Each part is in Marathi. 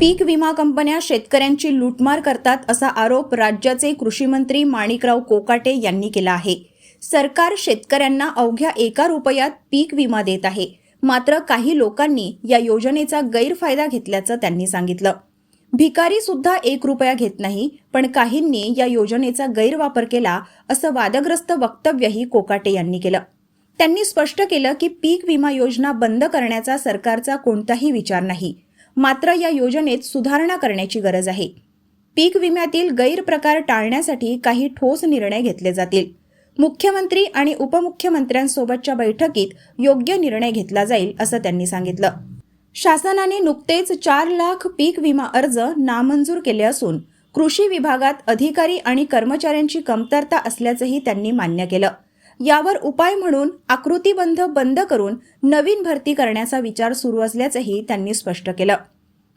पीक विमा कंपन्या शेतकऱ्यांची लूटमार करतात असा आरोप राज्याचे कृषीमंत्री माणिकराव कोकाटे यांनी केला आहे. सरकार शेतकऱ्यांना अवघ्या एका रुपयात पीक विमा देत आहे. मात्र काही लोकांनी या योजनेचा गैरफायदा घेतल्याचं त्यांनी सांगितलं. भिकारी सुद्धा एक रुपया घेत नाही पण काहींनी या योजनेचा गैरवापर केला असं वादग्रस्त वक्तव्यही कोकाटे यांनी केलं. त्यांनी स्पष्ट केलं की पीक विमा योजना बंद करण्याचा सरकारचा कोणताही विचार नाही. मात्र या योजनेत सुधारणा करण्याची गरज आहे. पीक विम्यातील गैरप्रकार टाळण्यासाठी काही ठोस निर्णय घेतले जातील. मुख्यमंत्री आणि उपमुख्यमंत्र्यांसोबतच्या बैठकीत योग्य निर्णय घेतला जाईल असं त्यांनी सांगितलं. शासनाने नुकतेच चार लाख पीक विमा अर्ज नामंजूर केले असून कृषी विभागात अधिकारी आणि कर्मचाऱ्यांची कमतरता असल्याचंही त्यांनी मान्य केलं. यावर उपाय म्हणून आकृतीबंध बंद करून नवीन भरती करण्याचा विचार सुरू असल्याचंही त्यांनी स्पष्ट केलं.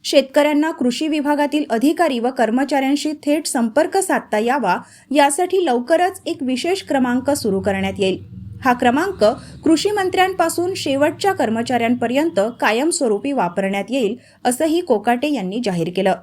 शेतकऱ्यांना कृषी विभागातील अधिकारी व कर्मचाऱ्यांशी थेट संपर्क साधता यावा यासाठी लवकरच एक विशेष क्रमांक सुरू करण्यात येईल. हा क्रमांक कृषी मंत्र्यांपासून शेवटच्या कर्मचाऱ्यांपर्यंत कायमस्वरूपी वापरण्यात येईल असंही कोकाटे यांनी जाहीर केलं.